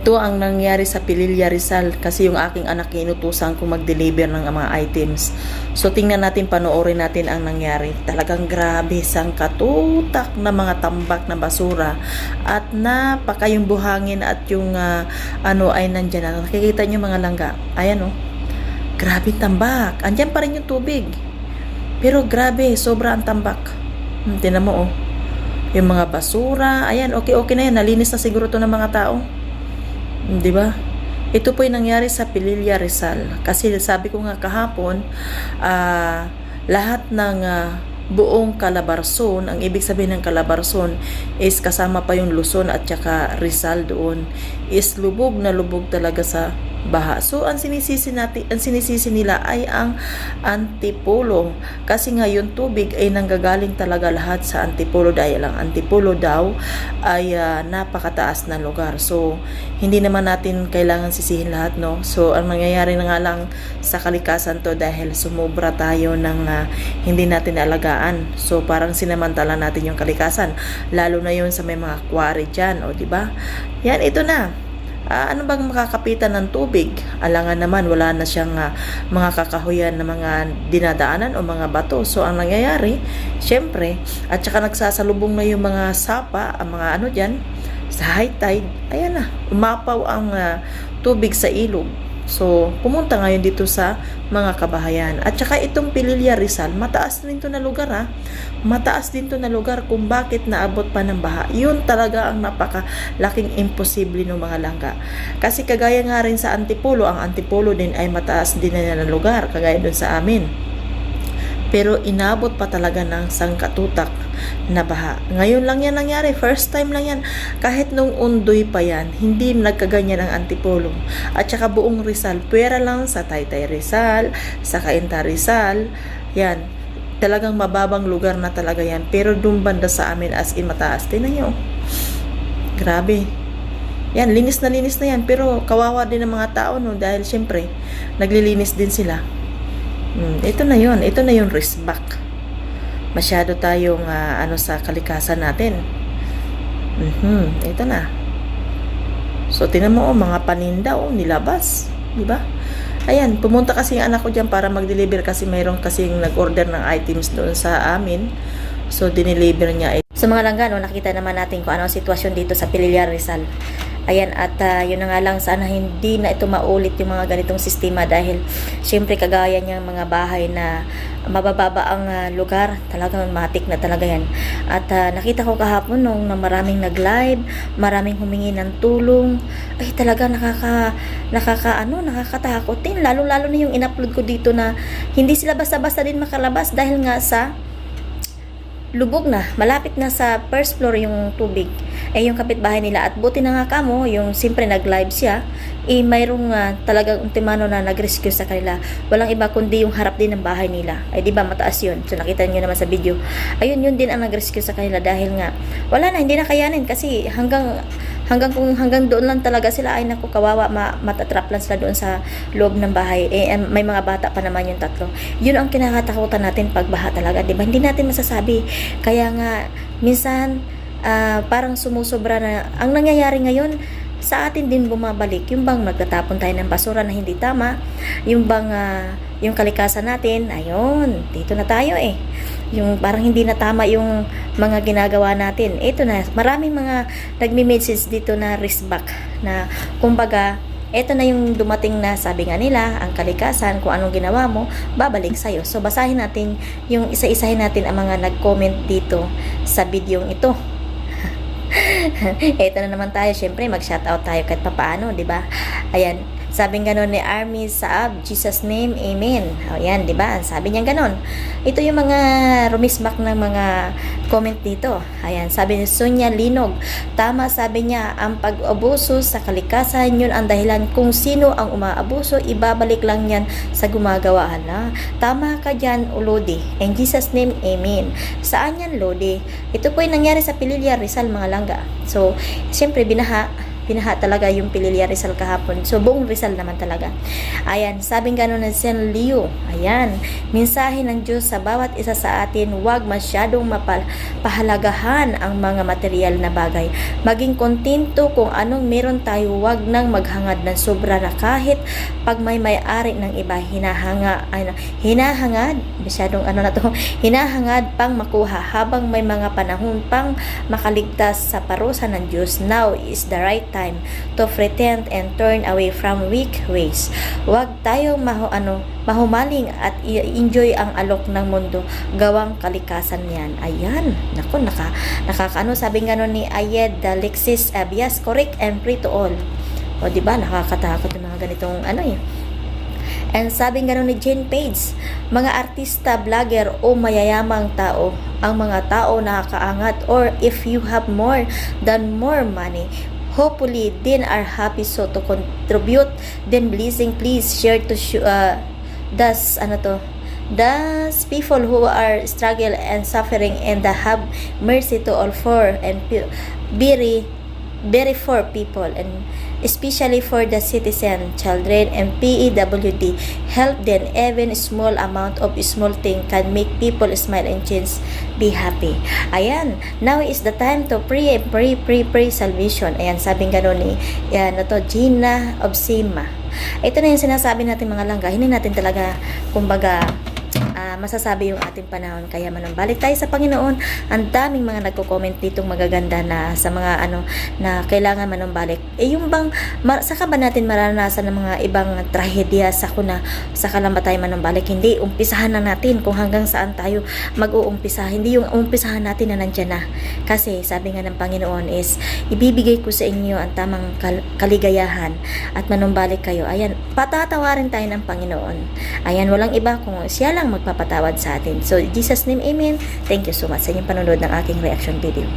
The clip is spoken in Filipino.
Ito ang nangyari sa Pililla Rizal kasi yung aking anak inutusan kong mag-deliver ng mga items. So tingnan natin, panoorin natin ang nangyari. Talagang grabe, sang katutak na mga tambak na basura at napaka yung buhangin at yung ah, ano ay nandyan na. Nakikita nyo mga langga. Ayan oh. Grabe tambak. Andyan pa rin yung tubig. Pero grabe, sobra ang tambak. Hmm, tinan mo oh. Yung mga basura, ayan, okay-okay na yan. Nalinis na siguro to ng mga tao. Di ba? Ito po yung nangyari sa Pililla Rizal. Kasi sabi ko nga kahapon, ah, lahat ng ah, buong Calabarzon, ang ibig sabihin ng Calabarzon is kasama pa yung Luzon at saka Rizal doon. Is lubog na lubog talaga sa baha. So ang sinisisi natin, ang sinisisi nila ay ang antipolo kasi nga yung tubig ay nanggagaling talaga lahat sa antipolo dahil ang antipolo daw ay ah, napakataas na lugar. So hindi naman natin kailangan sisihin lahat no. So ang nangyayari na nga lang sa kalikasan to dahil sumobra tayo ng ah, hindi natin alagaan. So parang sinamantala natin yung kalikasan lalo na yun sa may mga quarry dyan o di ba? Yan ito na. Ah, ano bang makakapitan ng tubig? Alangan naman wala na siyang ah, mga kakahuyan na mga dinadaanan o mga bato. So ang nangyayari, syempre, at saka nagsasalubong na yung mga sapa, ang mga ano diyan sa high tide, ayan na, umapaw ang ah, tubig sa ilog. So, pumunta ngayon dito sa mga kabahayan. At saka itong Pililla Rizal, mataas din to na lugar ha. Mataas din to na lugar kung bakit naabot pa ng baha. Yun talaga ang napakalaking imposible ng mga langga. Kasi kagaya nga rin sa Antipolo, ang Antipolo din ay mataas din na na lugar, kagaya dun sa amin. Pero inabot pa talaga ng sangkatutak na baha. Ngayon lang yan nangyari. First time lang yan. Kahit nung undoy pa yan, hindi nagkaganyan ang antipolo. At saka buong Rizal, pwera lang sa Taytay Rizal, sa Cainta Rizal. Yan. Talagang mababang lugar na talaga yan. Pero doon banda sa amin as in mataas. Tingnan nyo. Grabe. Yan, linis na linis na yan. Pero kawawa din ng mga tao no dahil syempre, naglilinis din sila. Hmm, ito na yon ito na yung risk back. Masyado tayong ah, ano sa kalikasan natin. Mhm ito na. So tinan mo oh, mga paninda oh, nilabas di ba? Ayan pumunta kasi yung anak ko diyan para mag-deliver kasi mayroon kasing nag-order ng items doon sa amin. So dineliver niya Sa mga langgano, nakita naman natin kung ano ang sitwasyon dito sa Pililla Rizal. Ayan, at ah, yun na nga lang, sana hindi na ito maulit yung mga ganitong sistema dahil syempre kagaya niyang mga bahay na mabababa ang ah, lugar, talagang matik na talaga yan. At ah, nakita ko kahapon nung na maraming nag-live, maraming humingi ng tulong, ay talaga nakaka, nakaka ano, nakakatakot din. Lalo-lalo na yung in-upload ko dito na hindi sila basta-basta din makalabas dahil nga sa lubog na, malapit na sa first floor yung tubig. Eh yung kapitbahay nila at buti na nga kamo, yung siyempre nag-live siya, eh mayroong uh, talagang ultimano na nag-rescue sa kanila. Walang iba kundi yung harap din ng bahay nila. Ay di ba mataas yun. So nakita niyo naman sa video. Ayun yun din ang nag-rescue sa kanila dahil nga wala na hindi na kayanin kasi hanggang hanggang kung hanggang doon lang talaga sila ay naku kawawa ma, matatrap lang sila doon sa loob ng bahay eh may mga bata pa naman yung tatlo yun ang kinakatakutan natin pag baha talaga di ba hindi natin masasabi kaya nga minsan ah, parang sumusobra na ang nangyayari ngayon sa atin din bumabalik yung bang nagtatapon tayo ng basura na hindi tama yung bang ah, yung kalikasan natin ayun dito na tayo eh yung parang hindi na tama yung mga ginagawa natin. Ito na, maraming mga nagme-message dito na risk back na kumbaga ito na yung dumating na sabi nga nila, ang kalikasan, kung anong ginawa mo, babalik sa'yo. So, basahin natin yung isa-isahin natin ang mga nag-comment dito sa video ito. Ito na naman tayo, syempre mag-shoutout tayo kahit papaano, di ba? Ayan, Sabing ganon ni Army Saab, Jesus name, Amen. O yan, di ba? Sabi niya ganon. Ito yung mga rumismak ng mga comment dito. Ayan, sabi ni Sonia Linog. Tama sabi niya, ang pag-abuso sa kalikasan, yun ang dahilan kung sino ang umaabuso, ibabalik lang yan sa gumagawa. Hala, tama ka dyan, Lodi. In Jesus name, Amen. Saan yan, Lodi? Ito po yung nangyari sa Pililla Rizal, mga langga. So, siyempre, binaha binaha talaga yung Pililya Rizal kahapon. So, buong Rizal naman talaga. Ayan, sabing gano'n na Sen Liu. Ayan, mensahe ng Diyos sa bawat isa sa atin, huwag masyadong mapal pahalagahan ang mga material na bagay. Maging kontento kung anong meron tayo, huwag nang maghangad ng sobra na kahit pag may may-ari ng iba, hinahanga, ano, hinahangad, masyadong ano na to, hinahangad pang makuha habang may mga panahon pang makaligtas sa parusa ng Diyos. Now is the right time to pretend and turn away from weak ways. Huwag tayong mahu, ano, mahumaling at enjoy ang alok ng mundo gawang kalikasan yan. Ayan, naku, naka, nakakaano, sabi nga nun ni Ayed Alexis Abias, correct and free to all. O, di ba nakakatakot yung mga ganitong ano eh. And sabi nga ni Jane Page, mga artista, vlogger o mayayamang tao, ang mga tao nakakaangat or if you have more than more money, hopefully then are happy so to contribute. Then blessing please share to uh, thus ano to? Thus people who are struggle and suffering and have mercy to all for and very very for people. And especially for the citizen, children, and PEWD. Help them even small amount of small thing can make people smile and change be happy. Ayan, now is the time to pray pray, pray, pray salvation. Ayan, sabing gano'n ni yan, na to, Gina Obsima. Ito na yung sinasabi natin mga langga, hindi natin talaga, kumbaga, masasabi yung ating panahon. Kaya manumbalik tayo sa Panginoon. Ang daming mga nagko-comment ditong magaganda na sa mga ano na kailangan manumbalik. Eh yung bang ma- saka ba natin maranasan ng mga ibang trahedya sa kuna saka lang ba tayo manumbalik? Hindi, umpisahan na natin kung hanggang saan tayo mag-uumpisa. Hindi yung umpisahan natin na nandyan na. Kasi sabi nga ng Panginoon is ibibigay ko sa inyo ang tamang kal- kaligayahan at manumbalik kayo. Ayan, patatawarin tayo ng Panginoon. Ayan, walang iba kung siya lang magpapatawad sa atin. So, Jesus name, Amen. Thank you so much sa inyong panonood ng aking reaction video.